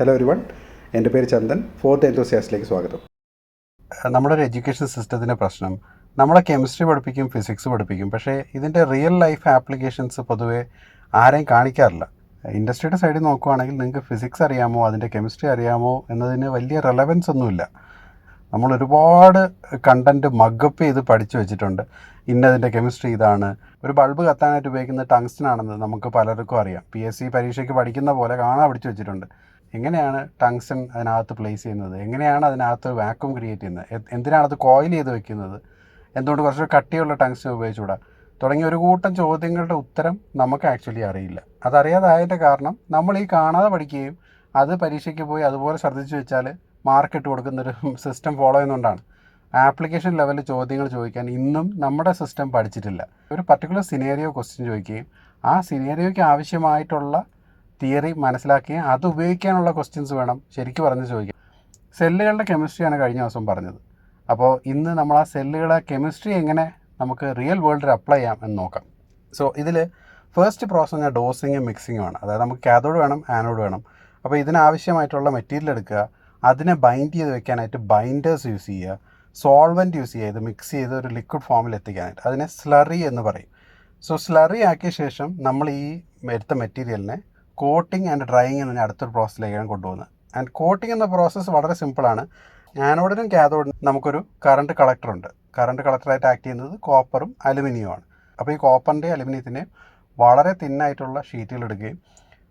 Hello everyone എന്റെ പേര് Chandan. Fourth എന്തോസിയാസിലേക്ക് സ്വാഗതം. നമ്മുടെ ഒരു എഡ്യൂക്കേഷൻ സിസ്റ്റത്തിന്റെ പ്രശ്നം. നമ്മളെ കെമിസ്ട്രി പഠിപ്പിക്കും ഫിസിക്സ് പഠിപ്പിക്കും. പക്ഷേ ഇതിന്റെ റിയൽ ലൈഫ് ആപ്ലിക്കേഷൻസ് പൊതുവേ ആരെയും കാണിക്കാറില്ല. ഇൻഡസ്ട്രിയുടെ സൈഡിൽ നോക്കുവാണെങ്കിൽ നിങ്ങൾക്ക് ഫിസിക്സ് അറിയാമോ അതിന്റെ കെമിസ്ട്രി അറിയാമോ എന്നതിന് വലിയ റെലവൻസ് ഒന്നുമില്ല. നമ്മൾ ഒരുപാട് കണ്ടന്റ് മഗപ്പ് ചെയ്ത് പഠിച്ചു വെച്ചിട്ടുണ്ട്. ഇന്നതിന്റെ കെമിസ്ട്രി ഇതാണ്. ഒരു ബൾബ് കത്താനായിട്ട് ഉപയോഗിക്കുന്ന ടങ്സ്റ്റൻ ആണെന്ന് നമുക്ക് പലർക്കും അറിയാം. പി എസ് സി പരീക്ഷയ്ക്ക് പഠിക്കുന്ന പോലെ കാണാൻ പഠിച്ചു വെച്ചിട്ടുണ്ട്. എങ്ങനെയാണ് ടങ്സൺ അതിനകത്ത് പ്ലേസ് ചെയ്യുന്നത്? എങ്ങനെയാണ് അതിനകത്ത് വാക്വം ക്രിയേറ്റ് ചെയ്യുന്നത്? എന്തിനാണ് അത് കോയിൽ ചെയ്ത് വെക്കുന്നത്? എന്തുകൊണ്ട് കുറച്ച് കട്ടിയുള്ള ടങ്സൺ ഉപയോഗിച്ചുകൂടാ? തുടങ്ങിയ ഒരു കൂട്ടം ചോദ്യങ്ങളുടെ ഉത്തരം നമുക്ക് ആക്ച്വലി അറിയില്ല. അതറിയാതായതിന്റെ കാരണം നമ്മൾ ഈ കാണാതെ പഠിക്കുകയും അത് പരീക്ഷയ്ക്ക് പോയി അതുപോലെ ശ്രദ്ധിച്ചു വെച്ചാൽ മാർക്ക് ഇട്ട് കൊടുക്കുന്നൊരു സിസ്റ്റം ഫോളോ ചെയ്യുന്നതുകൊണ്ടാണ്. ആപ്ലിക്കേഷൻ ലെവലിൽ ചോദ്യങ്ങൾ ചോദിക്കാൻ ഇന്നും നമ്മുടെ സിസ്റ്റം പഠിച്ചിട്ടില്ല. ഒരു പർട്ടിക്കുലർ സിനേറിയോ ക്വസ്റ്റ്യൻ ചോദിക്കുകയും ആ സിനേറിയോയ്ക്ക് ആവശ്യമായിട്ടുള്ള തിയറി മനസ്സിലാക്കുകയും അത് ഉപയോഗിക്കാനുള്ള ക്വസ്റ്റ്യൻസ് വേണം. ശരിക്കും പറഞ്ഞ് ചോദിക്കാം. സെല്ലുകളുടെ കെമിസ്ട്രിയാണ് കഴിഞ്ഞ ദിവസം പറഞ്ഞത്. അപ്പോൾ ഇന്ന് നമ്മൾ ആ സെല്ലുകളെ കെമിസ്ട്രി എങ്ങനെ നമുക്ക് റിയൽ വേൾഡിൽ അപ്ലൈ ചെയ്യാം എന്ന് നോക്കാം. സോ ഇതിൽ ഫസ്റ്റ് പ്രോസസ്സ് ഞാൻ ഡോസിങ്ങും മിക്സിങ്ങും ആണ്. അതായത് നമുക്ക് കാഥോഡ് വേണം ആനോഡ് വേണം. അപ്പോൾ ഇതിനാവശ്യമായിട്ടുള്ള മെറ്റീരിയൽ എടുക്കുക. അതിനെ ബൈൻഡ് ചെയ്ത് വെക്കാനായിട്ട് ബൈൻഡേഴ്സ് യൂസ് ചെയ്യുക. സോൾവെന്റ് യൂസ് ചെയ്യുക. ഇത് മിക്സ് ചെയ്ത് ഒരു ലിക്വിഡ് ഫോമിൽ എത്തിക്കാനായിട്ട്. അതിനെ സ്ലറി എന്ന് പറയും. സോ സ്ലറി ആക്കിയ ശേഷം നമ്മൾ ഈ എടുത്ത മെറ്റീരിയലിനെ കോട്ടിംഗ് ആൻഡ് ഡ്രൈയിങ് എന്ന അടുത്തൊരു പ്രോസസ്സിലേക്കാണ് കൊണ്ടുപോകുന്നത്. ആൻഡ് കോട്ടിംഗ് എന്ന പ്രോസസ്സ് വളരെ സിമ്പിളാണ് ആനോഡിനും കാഥോഡിനും നമുക്കൊരു കറണ്ട് കളക്ടറുണ്ട് കറണ്ട് കളക്ടറായിട്ട് ആക്ട് ചെയ്യുന്നത് കോപ്പറും അലുമിനിയമാണ് അപ്പോൾ ഈ കോപ്പറിന്റെയും അലുമിനിയത്തിന്റെയും വളരെ തിന്നായിട്ടുള്ള ഷീറ്റുകൾ എടുക്കുകയും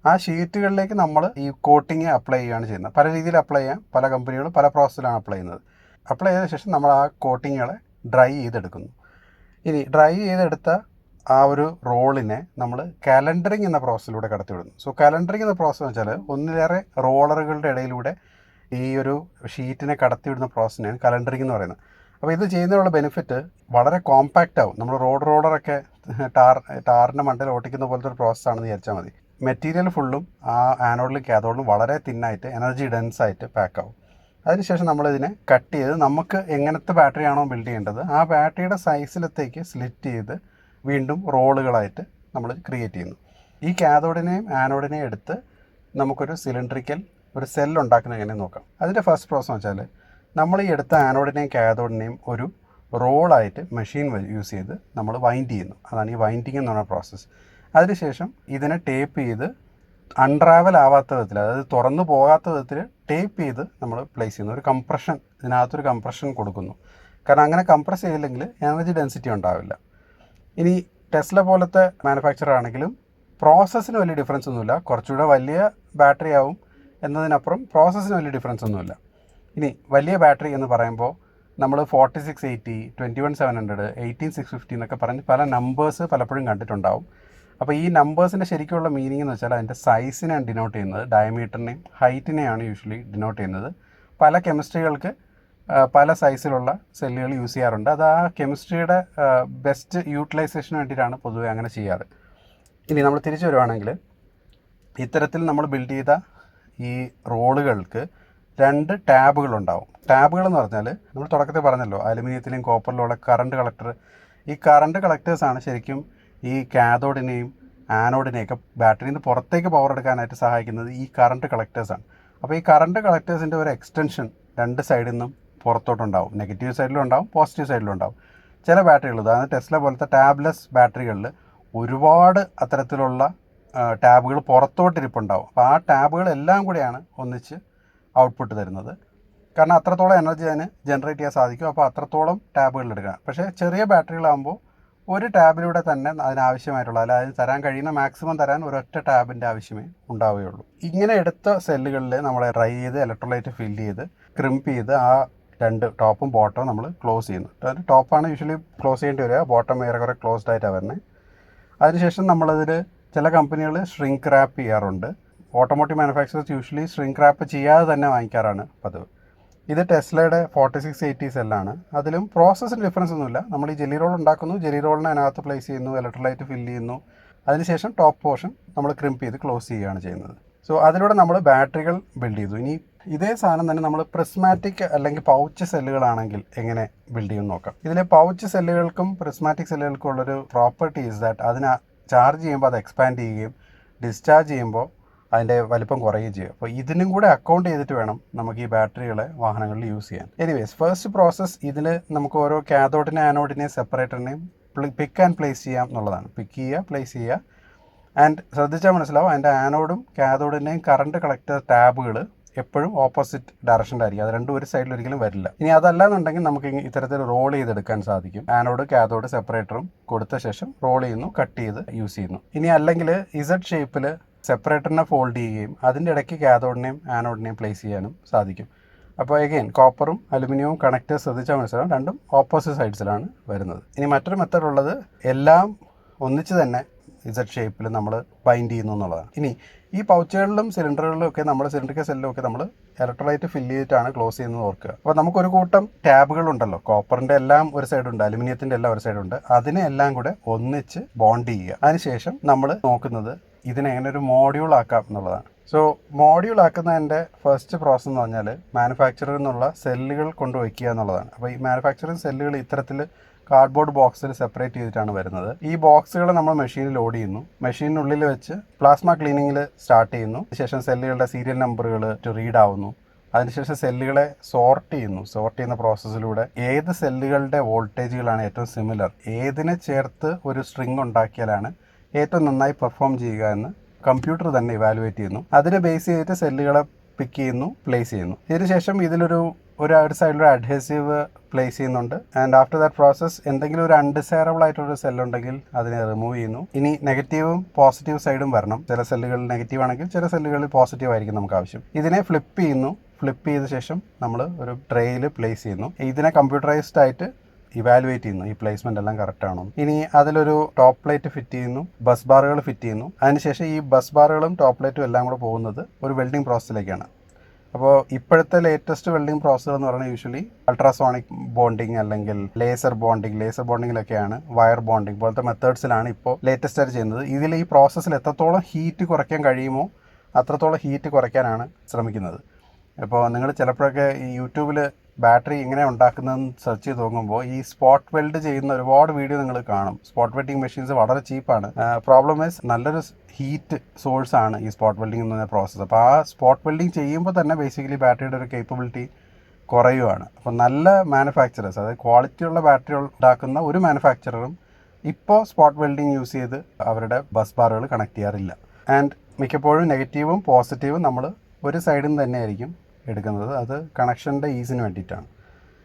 ആ ഷീറ്റുകളിലേക്ക് നമ്മൾ ഈ കോട്ടിങ് അപ്ലൈ ചെയ്യുകയാണ് ചെയ്യുന്നത്. പല രീതിയിൽ അപ്ലൈ ചെയ്യാം. പല കമ്പനികളും പല പ്രോസസ്സിലാണ് അപ്ലൈ ചെയ്യുന്നത്. അപ്ലൈ ചെയ്ത ശേഷം നമ്മൾ ആ കോട്ടിങ്ങുകളെ ഡ്രൈ ചെയ്തെടുക്കുന്നു. ഇനി ഡ്രൈ ചെയ്തെടുത്ത ആ ഒരു റോളിനെ നമ്മൾ കലണ്ടറിങ് എന്ന പ്രോസസ്സിലൂടെ കടത്തിവിടുന്നു. സോ കലണ്ടറിങ് എന്ന പ്രോസസ്സ് എന്ന് വെച്ചാൽ ഒന്നിലേറെ റോളറുകളുടെ ഇടയിലൂടെ ഈ ഒരു ഷീറ്റിനെ കടത്തിവിടുന്ന പ്രോസസ്സിനെയാണ് കലണ്ടറിങ് എന്ന് പറയുന്നത്. അപ്പോൾ ഇത് ചെയ്യുന്നതിനുള്ള ബെനിഫിറ്റ് വളരെ കോമ്പാക്റ്റ് ആവും. നമ്മൾ റോഡ് റോളറൊക്കെ ടാർ ടാറിന്റെ മണ്ടയിൽ ഓട്ടിക്കുന്ന പോലത്തെ ഒരു പ്രോസസ്സാണെന്ന് വിചാരിച്ചാൽ മതി. മെറ്റീരിയൽ ഫുള്ളും ആ ആനോഡിലും കാഥോഡിലും വളരെ തിന്നായിട്ട് എനർജി ഡെൻസ് ആയിട്ട് പാക്ക് ആവും. അതിനുശേഷം നമ്മളിതിനെ കട്ട് ചെയ്ത് നമുക്ക് എങ്ങനത്തെ ബാറ്ററി ആണോ ബിൽഡ് ചെയ്യേണ്ടത് ആ ബാറ്ററിയുടെ സൈസിലത്തേക്ക് സ്ലിറ്റ് ചെയ്ത് വീണ്ടും റോളുകളായിട്ട് നമ്മൾ ക്രിയേറ്റ് ചെയ്യുന്നു. ഈ കാഥോഡിനെയും ആനോഡിനെയും എടുത്ത് നമുക്കൊരു സിലിണ്ട്രിക്കൽ ഒരു സെൽ ഉണ്ടാക്കുന്നത് എങ്ങനെ നോക്കാം? അതിന്റെ ഫസ്റ്റ് പ്രോസസ് വെച്ചാൽ നമ്മൾ ഈ എടുത്ത ആനോഡിനെയും കാഥോഡിനെയും ഒരു റോളായിട്ട് മെഷീൻ യൂസ് ചെയ്ത് നമ്മൾ വൈൻഡ് ചെയ്യുന്നു. അതാണ് ഈ വൈൻഡിങ് എന്ന് പറയുന്ന പ്രോസസ്സ് അതിനുശേഷം ഇതിനെ ടേപ്പ് ചെയ്ത് അൺട്രാവൽ ആവാത്ത വിധത്തിൽ അതായത് തുറന്നു പോകാത്ത വിധത്തിൽ ടേപ്പ് ചെയ്ത് നമ്മൾ പ്ലേസ് ചെയ്യുന്നു. ഒരു കംപ്രഷൻ ഇതിനകത്തൊരു കംപ്രഷൻ കൊടുക്കുന്നു. കാരണം അങ്ങനെ കംപ്രസ് ചെയ്തില്ലെങ്കിൽ എനർജി ഡെൻസിറ്റി ഉണ്ടാവില്ല. ഇനി ടെസ്ല പോലത്തെ മാനുഫാക്ചർ ആണെങ്കിലും പ്രോസസ്സിന് വലിയ ഡിഫറൻസ് ഒന്നുമില്ല. കുറച്ചുകൂടെ വലിയ ബാറ്ററി ആവും എന്നതിനപ്പുറം പ്രോസസ്സിന് വലിയ ഡിഫറൻസ് ഒന്നുമില്ല. ഇനി വലിയ ബാറ്ററി എന്ന് പറയുമ്പോൾ നമ്മൾ forty six eighty twenty one seven hundred eighteen six fifty എന്നൊക്കെ പറഞ്ഞ് പല നമ്പേഴ്സ് പലപ്പോഴും കണ്ടിട്ടുണ്ടാവും. അപ്പോൾ ഈ നമ്പേഴ്സിന്റെ ശരിക്കുള്ള മീനിങ് എന്ന് വെച്ചാൽ അതിന്റെ സൈസിനെയാണ് ഡിനോട്ട് ചെയ്യുന്നത്. ഡയമീറ്ററിനെയും ഹൈറ്റിനെയാണ് യൂഷ്വലി ഡിനോട്ട് ചെയ്യുന്നത്. പല കെമിസ്ട്രികൾക്ക് പല സൈസിലുള്ള സെല്ലുകൾ യൂസ് ചെയ്യാറുണ്ട്. അത് ആ കെമിസ്ട്രിയുടെ ബെസ്റ്റ് യൂട്ടിലൈസേഷന് വേണ്ടിയിട്ടാണ് പൊതുവെ അങ്ങനെ ചെയ്യാറ്. ഇനി നമ്മൾ തിരിച്ചു വരുവാണെങ്കിൽ ഇത്തരത്തിൽ നമ്മൾ ബിൽഡ് ചെയ്ത ഈ റോളുകൾക്ക് രണ്ട് ടാബുകൾ ഉണ്ടാവും. ടാബുകൾ എന്ന് പറഞ്ഞാൽ നമ്മൾ തുടക്കത്തിൽ പറഞ്ഞല്ലോ അലുമിനിയത്തിലെയും കോപ്പറിലുള്ള കറണ്ട് കളക്ടർ ഈ കറണ്ട് കളക്ടേഴ്സാണ് ശരിക്കും ഈ കാഥോഡിനെയും ആനോഡിനെയൊക്കെ ബാറ്ററിയിൽ നിന്ന് പുറത്തേക്ക് പവർ എടുക്കാനായിട്ട് സഹായിക്കുന്നത് ഈ കറണ്ട് കളക്ടേഴ്സാണ് അപ്പോൾ ഈ കറണ്ട് കളക്ടേഴ്സിന്റെ ഒരു എക്സ്റ്റൻഷൻ രണ്ട് സൈഡിൽ നിന്നും പുറത്തോട്ടുണ്ടാവും. നെഗറ്റീവ് സൈഡിലും ഉണ്ടാവും പോസിറ്റീവ് സൈഡിലും ഉണ്ടാവും. ചില ബാറ്ററികൾ അതായത് ടെസ്ല പോലത്തെ ടാബ്ലെസ് ബാറ്ററികളിൽ ഒരുപാട് അത്തരത്തിലുള്ള ടാബുകൾ പുറത്തോട്ടിരിപ്പുണ്ടാവും. അപ്പോൾ ആ ടാബുകൾ എല്ലാം കൂടിയാണ് ഒന്നിച്ച് ഔട്ട്പുട്ട് തരുന്നത്. കാരണം അത്രത്തോളം എനർജി അതിന് ജനറേറ്റ് ചെയ്യാൻ സാധിക്കും. അപ്പോൾ അത്രത്തോളം ടാബുകൾ എടുക്കണം. പക്ഷേ ചെറിയ ബാറ്ററികളാകുമ്പോൾ ഒരു ടാബിലൂടെ തന്നെ അതിനാവശ്യമായിട്ടുള്ള അതായത് തരാൻ കഴിയുന്ന മാക്സിമം തരാൻ ഒരൊറ്റ ടാബിന്റെ ആവശ്യമേ ഉണ്ടാവുകയുള്ളൂ. ഇങ്ങനെ എടുത്ത സെല്ലുകളിൽ നമ്മൾ ഡ്രൈ ചെയ്ത് ഇലക്ട്രോലൈറ്റ് ഫില്ല് ചെയ്ത് ക്രിംപ് ചെയ്ത് ആ രണ്ട് ടോപ്പും ബോട്ടവും നമ്മൾ ക്ലോസ് ചെയ്യുന്നു. അതിന്റെ ടോപ്പാണ് യൂഷ്വലി ക്ലോസ് ചെയ്യേണ്ടി വരിക. ബോട്ടം ഏറെക്കുറെ ക്ലോസ്ഡ് ആയിട്ടാണ് വരുന്നത്. അതിനുശേഷം നമ്മളതിൽ ചില കമ്പനികൾ ഷ്രിങ്ക് റാപ്പ് ചെയ്യാറുണ്ട്. Automotive manufacturers usually shrink wrap ചെയ്യാതെ തന്നെ വാങ്ങിക്കാറാണ് പതിവ്. ഇത് ടെസ്ലയുടെ ഫോർട്ടി സിക്സ് എയ്റ്റി സെല്ലാണ് അതിലും പ്രോസസ്സിന് ഡിഫറൻസ് ഒന്നുമില്ല. നമ്മൾ ഈ ജെല്ലി റോൾ ഉണ്ടാക്കുന്നു. ജെല്ലി റോളിനെ അതിനകത്ത് പ്ലേസ് ചെയ്യുന്നു. ഇലക്ട്രോലൈറ്റ് ഫില്ല് ചെയ്യുന്നു. അതിനുശേഷം ടോപ്പ് പോർഷൻ നമ്മൾ ക്രിംപ് ചെയ്ത് ക്ലോസ് ചെയ്യുകയാണ് ചെയ്യുന്നത്. സോ അതിലൂടെ നമ്മൾ ബാറ്ററികൾ ബിൽഡ് ചെയ്തു. ഇനി ഇതേ സാധനം തന്നെ നമ്മൾ പ്രിസ്മാറ്റിക് അല്ലെങ്കിൽ പൗച്ച് സെല്ലുകളാണെങ്കിൽ എങ്ങനെ ബിൽഡ് ചെയ്യും നോക്കാം. ഇതിലെ പൗച്ച് സെല്ലുകൾക്കും പ്രിസ്മാറ്റിക് സെല്ലുകൾക്കും ഉള്ളൊരു പ്രോപ്പർട്ടി ഇസ് ദാറ്റ് അതിനെ ചാർജ് ചെയ്യുമ്പോൾ അത് എക്സ്പാൻഡ് ചെയ്യുകയും ഡിസ്ചാർജ് ചെയ്യുമ്പോൾ അതിന്റെ വലിപ്പം കുറയുകയും ചെയ്യും അപ്പോൾ ഇതിനും കൂടെ അക്കൗണ്ട് ചെയ്തിട്ട് വേണം നമുക്ക് ഈ ബാറ്ററികളെ വാഹനങ്ങളിൽ യൂസ് ചെയ്യാൻ. എനിവേസ് ഫസ്റ്റ് പ്രോസസ്സ് ഇതിൽ നമുക്ക് ഓരോ കാഥോഡിനെയും ആനോഡിനെയും സെപ്പറേറ്ററിനെയും പിക്ക് ആൻഡ് പ്ലേസ് ചെയ്യാം എന്നുള്ളതാണ്. പിക്ക് ചെയ്യുക പ്ലേസ് ചെയ്യുക. ആൻഡ് ശ്രദ്ധിച്ചാൽ മനസ്സിലാവും അതിന്റെ ആനോഡും കാഥോഡിന്റെയും കറണ്ട് കളക്ടർ ടാബുകൾ എപ്പോഴും ഓപ്പോസിറ്റ് ഡയറക്ഷനിലായിരിക്കും അത് രണ്ടും ഒരു സൈഡിൽ ഒരിക്കലും വരില്ല. ഇനി അതല്ലാന്നുണ്ടെങ്കിൽ നമുക്ക് ഇത്തരത്തിൽ റോൾ ചെയ്തെടുക്കാൻ സാധിക്കും. ആനോഡ് കാഥോഡ് സെപ്പറേറ്ററും കൊടുത്ത ശേഷം റോൾ ചെയ്യുന്നു കട്ട് ചെയ്ത് യൂസ് ചെയ്യുന്നു. ഇനി അല്ലെങ്കിൽ ഇസഡ് ഷേപ്പിൽ സെപ്പറേറ്ററിനെ ഫോൾഡ് ചെയ്യുകയും അതിന്റെ ഇടയ്ക്ക് കാഥോഡിനെയും ആനോഡിനെയും പ്ലേസ് ചെയ്യാനും സാധിക്കും. അപ്പോൾ എഗെയിൻ കോപ്പറും അലുമിനിയവും കണക്റ്റ് ശ്രദ്ധിച്ചാൽ മനസ്സിലാവും. രണ്ടും ഓപ്പോസിറ്റ് സൈഡ്സിലാണ് വരുന്നത്. ഇനി മറ്റൊരു മെത്തേഡ് ഉള്ളത് എല്ലാം ഒന്നിച്ച് തന്നെ ഇസഡ് ഷേപ്പിൽ നമ്മൾ ബൈൻഡ് ചെയ്യുന്നു എന്നുള്ളതാണ്. ഇനി ഈ പൗച്ചുകളിലും സിലിണ്ടറുകളിലും ഒക്കെ നമ്മൾ സിലിണ്ടറിക്കൽ സെല്ലിലും ഒക്കെ നമ്മൾ ഇലക്ട്രോലൈറ്റ് ഫില്ല് ചെയ്തിട്ടാണ് ക്ലോസ് ചെയ്യുന്നത് ഓർക്കുക. അപ്പോൾ നമുക്കൊരു കൂട്ടം ടാബുകളുണ്ടല്ലോ. കോപ്പറിന്റെ എല്ലാം ഒരു സൈഡുണ്ട് അലുമിനിയത്തിന്റെ എല്ലാം ഒരു സൈഡുണ്ട് അതിനെ എല്ലാം കൂടെ ഒന്നിച്ച് ബോണ്ട് ചെയ്യുക. അതിനുശേഷം നമ്മൾ നോക്കുന്നത് ഇതിനെ എങ്ങനെ ഒരു മോഡ്യൂൾ ആക്കാം എന്നുള്ളതാണ്. സോ മോഡ്യൂൾ ആക്കുന്നതിന്റെ ഫസ്റ്റ് പ്രോസസ്സ് എന്ന് പറഞ്ഞാൽ മാനുഫാക്ചറിൽ നിന്നുള്ള സെല്ലുകൾ കൊണ്ടുവയ്ക്കുക എന്നുള്ളതാണ്. അപ്പോൾ ഈ മാനുഫാക്ചറിങ് സെല്ലുകൾ ഇത്തരത്തിൽ കാർഡ്ബോർഡ് ബോക്സിൽ സെപ്പറേറ്റ് ചെയ്തിട്ടാണ് വരുന്നത്. ഈ ബോക്സുകൾ നമ്മൾ മെഷീനിൽ ലോഡ് ചെയ്യുന്നു. മെഷീനിനുള്ളിൽ വെച്ച് പ്ലാസ്മ ക്ലീനിങ്ങിൽ സ്റ്റാർട്ട് ചെയ്യുന്നു. അതിനുശേഷം സെല്ലുകളുടെ സീരിയൽ നമ്പറുകൾ റീഡ് ആവുന്നു. അതിനുശേഷം സെല്ലുകളെ സോർട്ട് ചെയ്യുന്നു. സോർട്ട് ചെയ്യുന്ന പ്രോസസ്സിലൂടെ ഏത് സെല്ലുകളുടെ വോൾട്ടേജുകളാണ് ഏറ്റവും സിമിലർ ഏതിനെ ചേർത്ത് ഒരു സ്ട്രിങ് ഉണ്ടാക്കിയാലാണ് ഏറ്റവും നന്നായി പെർഫോം ചെയ്യുക എന്ന് കമ്പ്യൂട്ടർ തന്നെ ഇവാലുവേറ്റ് ചെയ്യുന്നു. അതിനെ ബേസ് ചെയ്തിട്ട് സെല്ലുകളെ പിക്ക് ചെയ്യുന്നു പ്ലേസ് ചെയ്യുന്നു. ഇതിനുശേഷം ഇതിലൊരു ഒരു ഒരു സൈഡിലൊരു അഡ്ഹെസീവ് പ്ലേസ് ചെയ്യുന്നുണ്ട്. ആൻഡ് ആഫ്റ്റർ ദാറ്റ് പ്രോസസ് എന്തെങ്കിലും ഒരു അൺഡിസൈറബിൾ ആയിട്ടൊരു സെൽ ഉണ്ടെങ്കിൽ അതിനെ റിമൂവ് ചെയ്യുന്നു. ഇനി നെഗറ്റീവും പോസിറ്റീവ് സൈഡും വരണം. ചില സെല്ലുകൾ നെഗറ്റീവ് ആണെങ്കിൽ ചില സെല്ലുകളിൽ പോസിറ്റീവ് ആയിരിക്കും നമുക്ക് ആവശ്യം. ഇതിനെ ഫ്ലിപ്പ് ചെയ്യുന്നു. ഫ്ലിപ്പ് ചെയ്ത ശേഷം നമ്മൾ ഒരു ട്രേയിൽ പ്ലേസ് ചെയ്യുന്നു. ഇതിനെ കമ്പ്യൂട്ടറൈസ്ഡ് ആയിട്ട് ഇവാലുവേറ്റ് ചെയ്യുന്നു. ഈ പ്ലേസ്മെന്റ് എല്ലാം കറക്റ്റ് ആണോ ഇനി അതിലൊരു ടോപ്പ് പ്ലേറ്റ് ഫിറ്റ് ചെയ്യുന്നു. ബസ് ബാറുകൾ ഫിറ്റ് ചെയ്യുന്നു. അതിനുശേഷം ഈ ബസ് ബാറുകളും ടോപ്പ് പ്ലേറ്റും എല്ലാം കൂടെ പോകുന്നത് ഒരു വെൽഡിംഗ് പ്രോസസ്സിലേക്കാണ് അപ്പോൾ ഇപ്പോഴത്തെ ലേറ്റസ്റ്റ് വെൽഡിംഗ് പ്രോസസ്സർ എന്ന് പറയുന്നത് യൂഷ്വലി അൾട്രാസോണിക് ബോണ്ടിങ് അല്ലെങ്കിൽ ലേസർ ബോണ്ടിങ് ലേസർ ബോണ്ടിങ്ങിലൊക്കെയാണ് വയർ ബോണ്ടിങ് പോലത്തെ മെത്തേഡ്സിലാണ് ഇപ്പോൾ ലേറ്റസ്റ്റ് ആയിട്ട് ചെയ്യുന്നത്. ഇതിൽ ഈ പ്രോസസ്സിൽ എത്രത്തോളം ഹീറ്റ് കുറയ്ക്കാൻ കഴിയുമോ അത്രത്തോളം ഹീറ്റ് കുറയ്ക്കാനാണ് ശ്രമിക്കുന്നത്. അപ്പോൾ നിങ്ങൾ ചിലപ്പോഴൊക്കെ ഈ യൂട്യൂബിൽ ബാറ്ററി ഇങ്ങനെ ഉണ്ടാക്കുന്നതെന്ന് സെർച്ച് ചെയ്ത് നോക്കുമ്പോൾ ഈ സ്പോട്ട് വെൽഡ് ചെയ്യുന്ന ഒരുപാട് വീഡിയോ നിങ്ങൾ കാണും. സ്പോട്ട് വെൽഡിങ് മെഷീൻസ് വളരെ ചീപ്പാണ് പ്രോബ്ലം ഈസ് നല്ലൊരു ഹീറ്റ് സോഴ്സ് ആണ് ഈ സ്പോട്ട് വെൽഡിംഗ് എന്ന് പറഞ്ഞ പ്രോസസ്സ് അപ്പോൾ ആ സ്പോട്ട് വെൽഡിംഗ് ചെയ്യുമ്പോൾ തന്നെ ബേസിക്കലി ബാറ്ററിയുടെ ഒരു കേപ്പബിലിറ്റി കുറയുവാണ്. അപ്പോൾ നല്ല മാനുഫാക്ചറേഴ്സ് അതായത് ക്വാളിറ്റി ഉള്ള ബാറ്ററി ഉണ്ടാക്കുന്ന ഒരു മാനുഫാക്ചററും ഇപ്പോൾ സ്പോട്ട് വെൽഡിംഗ് യൂസ് ചെയ്ത് അവരുടെ ബസ് ബാറുകൾ കണക്ട് ചെയ്യാറില്ല. ആൻഡ് മിക്കപ്പോഴും നെഗറ്റീവും പോസിറ്റീവും നമ്മൾ ഒരു സൈഡിൽ നിന്ന് തന്നെയായിരിക്കും എടുക്കുന്നത്. അത് കണക്ഷന്റെ ഈസിന് വേണ്ടിയിട്ടാണ്.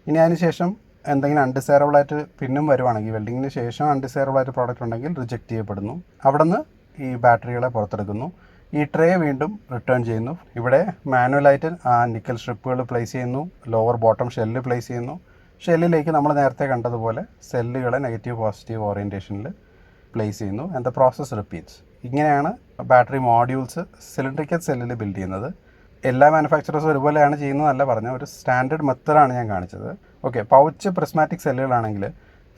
ഇനി അതിന് ശേഷം എന്തെങ്കിലും അൺഡിസൈറബിൾ ആയിട്ട് പിന്നും വരുവാണെങ്കിൽ വെൽഡിങ്ങിന് ശേഷം അൺഡിസൈറബിൾ ആയിട്ട് പ്രോഡക്റ്റ് ഉണ്ടെങ്കിൽ റിജക്റ്റ് ചെയ്യപ്പെടുന്നു. അവിടെ നിന്ന് ഈ ബാറ്ററികളെ പുറത്തെടുക്കുന്നു. ഈ ട്രേ വീണ്ടും റിട്ടേൺ ചെയ്യുന്നു. ഇവിടെ മാനുവലായിട്ട് ആ നിക്കൽ സ്ട്രിപ്പുകൾ പ്ലേസ് ചെയ്യുന്നു. ലോവർ ബോട്ടം ഷെല്ല് പ്ലേസ് ചെയ്യുന്നു. ഷെല്ലിലേക്ക് നമ്മൾ നേരത്തെ കണ്ടതുപോലെ സെല്ലുകളെ നെഗറ്റീവ് പോസിറ്റീവ് ഓറിയന്റേഷനിൽ പ്ലേസ് ചെയ്യുന്നു. ആൻഡ് ദ പ്രോസസ് റിപ്പീറ്റ്സ് ഇങ്ങനെയാണ് ബാറ്ററി മോഡ്യൂൾസ് സിലിണ്ടറിക്കൽ സെല്ലിൽ ബിൽഡ് ചെയ്യുന്നത്. എല്ലാ മാനുഫാക്ചറേഴ്സും ഒരുപോലെയാണ് ചെയ്യുന്നതല്ല പറഞ്ഞ ഒരു സ്റ്റാൻഡേർഡ് മെത്തഡാണ് ഞാൻ കാണിച്ചത്. ഓക്കെ പൗച്ച് പ്രിസ്മാറ്റിക് സെല്ലുകളാണെങ്കിൽ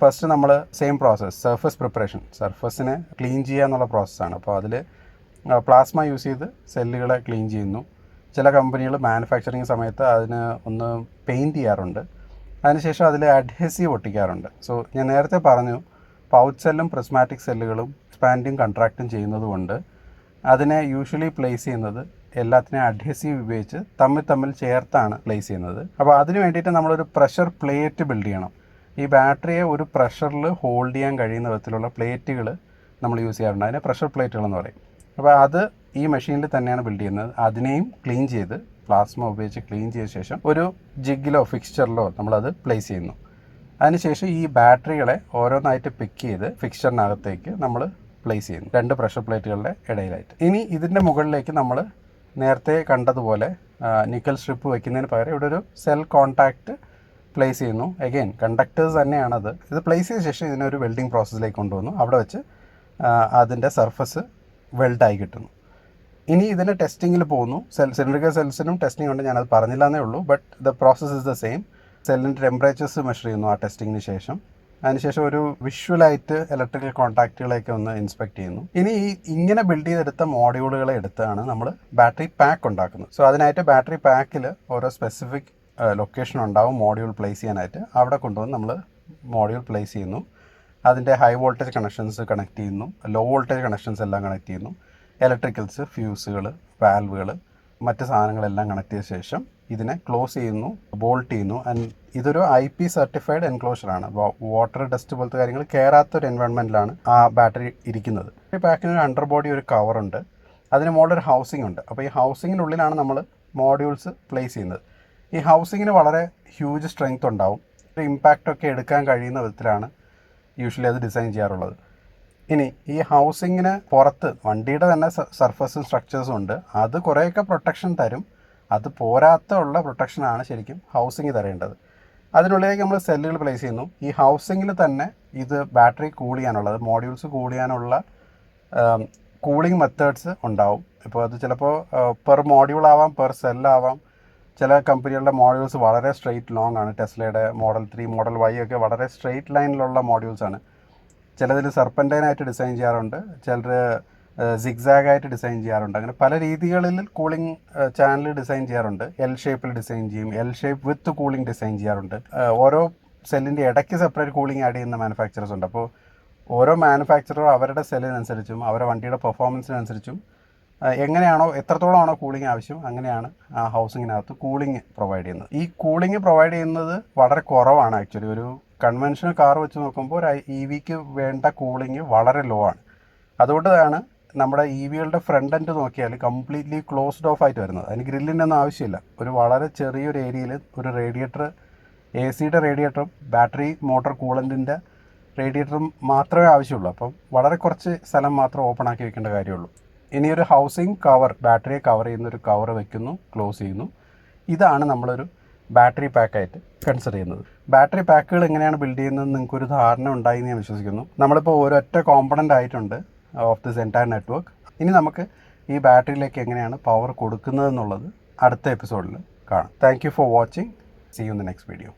ഫസ്റ്റ് നമ്മൾ സെയിം പ്രോസസ്സ് സർഫസ് പ്രിപ്പറേഷൻ സർഫസിനെ ക്ലീൻ ചെയ്യുക എന്നുള്ള പ്രോസസ്സാണ് അപ്പോൾ അതിൽ പ്ലാസ്മ യൂസ് ചെയ്ത് സെല്ലുകളെ ക്ലീൻ ചെയ്യുന്നു. ചില കമ്പനികൾ മാനുഫാക്ചറിങ് സമയത്ത് അതിന് ഒന്ന് പെയിന്റ് ചെയ്യാറുണ്ട്. അതിനുശേഷം അതിൽ അഡ്ഹസീവ് ഒട്ടിക്കാറുണ്ട്. സോ ഞാൻ നേരത്തെ പറഞ്ഞു പൗച്ച് സെല്ലും പ്രിസ്മാറ്റിക് സെല്ലുകളും എക്സ്പാൻഡും കൺട്രാക്റ്റും ചെയ്യുന്നതുകൊണ്ട് അതിനെ യൂഷ്വലി പ്ലേസ് ചെയ്യുന്നത് എല്ലാത്തിനെയും അഡ്ഹസീവ് ഉപയോഗിച്ച് തമ്മിൽ തമ്മിൽ ചേർത്താണ് പ്ലേസ് ചെയ്യുന്നത്. അപ്പോൾ അതിന് വേണ്ടിയിട്ട് നമ്മളൊരു പ്രഷർ പ്ലേറ്റ് ബിൽഡ് ചെയ്യണം. ഈ ബാറ്ററിയെ ഒരു പ്രഷറിൽ ഹോൾഡ് ചെയ്യാൻ കഴിയുന്ന വിധത്തിലുള്ള പ്ലേറ്റുകൾ നമ്മൾ യൂസ് ചെയ്യാറുണ്ട്. അതിനെ പ്രഷർ പ്ലേറ്റുകൾ എന്ന് പറയും. അപ്പോൾ അത് ഈ മെഷീനിൽ തന്നെയാണ് ബിൽഡ് ചെയ്യുന്നത്. അതിനെയും ക്ലീൻ ചെയ്ത് പ്ലാസ്മ ഉപയോഗിച്ച് ക്ലീൻ ചെയ്ത ശേഷം ഒരു ജിഗിലോ ഫിക്സ്ചറിലോ നമ്മളത് പ്ലേസ് ചെയ്യുന്നു. അതിനുശേഷം ഈ ബാറ്ററികളെ ഓരോന്നായിട്ട് പിക്ക് ചെയ്ത് ഫിക്സ്ചറിനകത്തേക്ക് നമ്മൾ പ്ലേസ് ചെയ്യുന്നു. രണ്ട് പ്രഷർ പ്ലേറ്റുകളുടെ ഇടയിലായിട്ട്. ഇനി ഇതിന്റെ മുകളിലേക്ക് നമ്മൾ നേരത്തെ കണ്ടതുപോലെ നിക്കൽ സ്ട്രിപ്പ് വെക്കുന്നതിന് പകരം ഇവിടെ ഒരു സെൽ കോൺടാക്റ്റ് പ്ലേസ് ചെയ്യുന്നു. അഗെയിൻ കണ്ടക്ടേഴ്സ് തന്നെയാണത്. ഇത് പ്ലേസ് ചെയ്ത ശേഷം ഇതിനൊരു വെൽഡിംഗ് പ്രോസസ്സിലേക്ക് കൊണ്ടുവന്നു. അവിടെ വെച്ച് അതിന്റെ സർഫസ് വെൽഡായി കിട്ടുന്നു. ഇനി ഇതിന്റെ ടെസ്റ്റിങ്ങിൽ പോകുന്നു. സെൽ സിലിണ്ടറിക്കൽ സെൽസിനും ടെസ്റ്റിംഗ് ഉണ്ട്. ഞാനത് പറഞ്ഞില്ല എന്നേ ഉള്ളൂ. But the process is the same സെല്ലിന്റെ ടെമ്പറേച്ചേഴ്സ് മെഷർ ചെയ്യുന്നു ആ ടെസ്റ്റിങ്ങിന് ശേഷം. അതിനുശേഷം ഒരു വിഷ്വലായിട്ട് ഇലക്ട്രിക്കൽ കോൺടാക്റ്റുകളെയൊക്കെ ഒന്ന് ഇൻസ്പെക്ട് ചെയ്യുന്നു. ഇനി ഈ ഇങ്ങനെ ബിൽഡ് ചെയ്തെടുത്ത മോഡ്യൂളുകളെ എടുത്താണ് നമ്മൾ ബാറ്ററി പാക്ക് ഉണ്ടാക്കുന്നത്. സോ അതിനായിട്ട് ബാറ്ററി പാക്കിൽ ഓരോ സ്പെസിഫിക് ലൊക്കേഷൻ ഉണ്ടാവും മോഡ്യൂൾ പ്ലേസ് ചെയ്യാനായിട്ട്. അവിടെ കൊണ്ടുവന്ന് നമ്മൾ മോഡ്യൂൾ പ്ലേസ് ചെയ്യുന്നു. അതിന്റെ ഹൈ വോൾട്ടേജ് കണക്ഷൻസ് കണക്ട് ചെയ്യുന്നു. ലോ വോൾട്ടേജ് കണക്ഷൻസ് എല്ലാം കണക്ട് ചെയ്യുന്നു. ഇലക്ട്രിക്കൽസ് ഫ്യൂസുകൾ വാൽവുകൾ മറ്റ് സാധനങ്ങളെല്ലാം കണക്ട് ചെയ്ത ശേഷം ഇതിനെ ക്ലോസ് ചെയ്യുന്നു ബോൾട്ട് ചെയ്യുന്നു ആൻഡ് ഇതൊരു ഐ പി സർട്ടിഫൈഡ് എൻക്ലോഷറാണ് വാട്ടർ ഡസ്റ്റ് പോലത്തെ കാര്യങ്ങൾ കയറാത്ത ഒരു എൻവയോൺമെന്റിലാണ് ആ ബാറ്ററി ഇരിക്കുന്നത്. ഈ പാക്കിന് ഒരു അണ്ടർ ബോഡി ഒരു കവറുണ്ട് അതിന് മുകളിൽ ഒരു ഹൗസിംഗ് ഉണ്ട്. അപ്പോൾ ഈ ഹൗസിങ്ങിനുള്ളിലാണ് നമ്മൾ മോഡ്യൂൾസ് പ്ലേസ് ചെയ്യുന്നത്. ഈ ഹൗസിങ്ങിന് വളരെ ഹ്യൂജ് സ്ട്രെങ്ത് ഉണ്ടാവും. ഒരു ഇമ്പാക്റ്റ് ഒക്കെ എടുക്കാൻ കഴിയുന്ന വിധത്തിലാണ് യൂഷ്വലി അത് ഡിസൈൻ ചെയ്യാറുള്ളത്. ഇനി ഈ ഹൗസിങ്ങിന് പുറത്ത് വണ്ടിയുടെ തന്നെ സർഫസും സ്ട്രക്ചേഴ്സും ഉണ്ട്. അത് കുറേയൊക്കെ പ്രൊട്ടക്ഷൻ തരും. അത് പോരാത്ത ഉള്ള പ്രൊട്ടക്ഷനാണ് ശരിക്കും ഹൗസിംഗ് തരേണ്ടത്. അതിനുള്ളിലേക്ക് നമ്മൾ സെല്ലുകൾ പ്ലേസ് ചെയ്യുന്നു. ഈ ഹൗസിങ്ങിൽ തന്നെ ഇത് ബാറ്ററി കൂൾ ചെയ്യാനുള്ളത് മോഡ്യൂൾസ് കൂൾ ചെയ്യാനുള്ള കൂളിംഗ് മെത്തേഡ്സ് ഉണ്ടാവും. ഇപ്പോൾ അത് ചിലപ്പോൾ പെർ മോഡ്യൂൾ ആവാം പെർ സെല്ലാവാം ചില കമ്പനികളുടെ മോഡ്യൂൾസ് വളരെ സ്ട്രെയിറ്റ് ലോങ് ആണ്. ടെസ്ലയുടെ മോഡൽ ത്രീ മോഡൽ വൈ ഒക്കെ വളരെ സ്ട്രെയിറ്റ് ലൈനിലുള്ള മോഡ്യൂൾസ് ആണ്. ചിലതിൽ സർപ്പന്റൈനായിട്ട് ഡിസൈൻ ചെയ്യാറുണ്ട്. ചിലർ സിഗ്സാഗ് ആയിട്ട് ഡിസൈൻ ചെയ്യാറുണ്ട്. അങ്ങനെ പല രീതികളിൽ കൂളിംഗ് ചാനൽ ഡിസൈൻ ചെയ്യാറുണ്ട്. എൽ ഷേപ്പിൽ ഡിസൈൻ ചെയ്യും. L shape with cooling design ചെയ്യാറുണ്ട്. ഓരോ സെല്ലിന്റെ ഇടയ്ക്ക് സെപ്പറേറ്റ് കൂളിംഗ് ആഡ് ചെയ്യുന്ന മാനുഫാക്ചറേഴ്സ് ഉണ്ട്. അപ്പോൾ ഓരോ മാനുഫാക്ചറർ അവരുടെ സെല്ലിനനുസരിച്ചും അവരുടെ വണ്ടിയുടെ പെർഫോമൻസിനനുസരിച്ചും എങ്ങനെയാണോ എങ്ങനെയാണോ എത്രത്തോളമാണോ കൂളിംഗ് ആവശ്യം അങ്ങനെയാണ് ആ ഹൗസിങ്ങിനകത്ത് കൂളിംഗ് പ്രൊവൈഡ് ചെയ്യുന്നത്. ഈ കൂളിംഗ് പ്രൊവൈഡ് ചെയ്യുന്നത് വളരെ കുറവാണ് ആക്ച്വലി ഒരു കൺവെൻഷണൽ കാർ വെച്ച് നോക്കുമ്പോൾ ഒരു ഇ വിക്ക് വേണ്ട കൂളിംഗ് വളരെ ലോ ആണ്. അതുകൊണ്ടാണ് നമ്മുടെ ഇ വികളുടെ ഫ്രണ്ട് എൻഡ് നോക്കിയാൽ കംപ്ലീറ്റ്ലി ക്ലോസ്ഡ് ഓഫ് ആയിട്ട് വരുന്നത്. അതിന് ഗ്രില്ലിന്റെ ഒന്നും ആവശ്യമില്ല. ഒരു വളരെ ചെറിയൊരു ഏരിയയിൽ ഒരു റേഡിയേറ്റർ എ സിയുടെ റേഡിയേറ്ററും ബാറ്ററി മോട്ടോർ കൂളന്റിന്റെ റേഡിയേറ്ററും മാത്രമേ ആവശ്യമുള്ളൂ. അപ്പം വളരെ കുറച്ച് സ്ഥലം മാത്രം ഓപ്പൺ ആക്കി വെക്കേണ്ട കാര്യമുള്ളൂ. ഇനി ഒരു ഹൗസിംഗ് കവർ ബാറ്ററിയെ കവർ ചെയ്യുന്ന ഒരു കവർ വെക്കുന്നു ക്ലോസ് ചെയ്യുന്നു. ഇതാണ് നമ്മളൊരു ബാറ്ററി പാക്കായിട്ട് കൺസിഡർ ചെയ്യുന്നത്. ബാറ്ററി പാക്കുകൾ എങ്ങനെയാണ് ബിൽഡ് ചെയ്യുന്നത് നിങ്ങൾക്കൊരു ധാരണ ഉണ്ടായി എന്ന് ഞാൻ വിശ്വസിക്കുന്നു. നമ്മളിപ്പോൾ ഒരൊറ്റ കോമ്പണന്റ് ആയിട്ടുണ്ട്. ഓഫ് ദിസ് എന്റയർ നെറ്റ്വർക്ക് ഇനി നമുക്ക് ഈ ബാറ്ററിയിലേക്ക് എങ്ങനെയാണ് പവർ കൊടുക്കുന്നത് എന്നുള്ളത് അടുത്ത എപ്പിസോഡിൽ കാണാം. Thank you for watching see you the next video